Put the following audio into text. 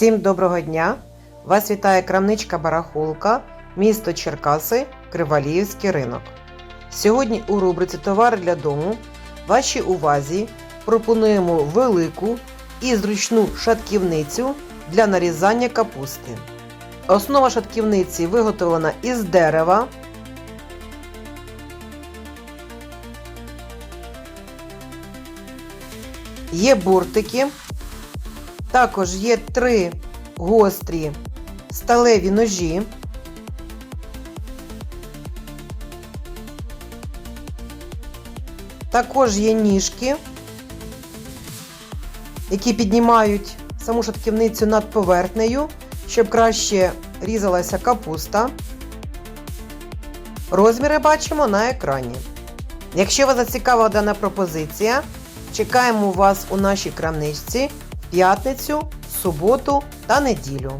Всім доброго дня! Вас вітає крамничка Барахолка, місто Черкаси, Криваліївський ринок. Сьогодні у рубриці Товари для дому вашій увазі пропонуємо велику і зручну шатківницю для нарізання капусти. Основа шатківниці виготовлена із дерева. Є буртики, також є три гострі сталеві ножі. Також є ніжки, які піднімають саму шатківницю над поверхнею, щоб краще різалася капуста. Розміри бачимо на екрані. Якщо вас зацікавила дана пропозиція, чекаємо вас у нашій крамничці п'ятницю, суботу та неділю.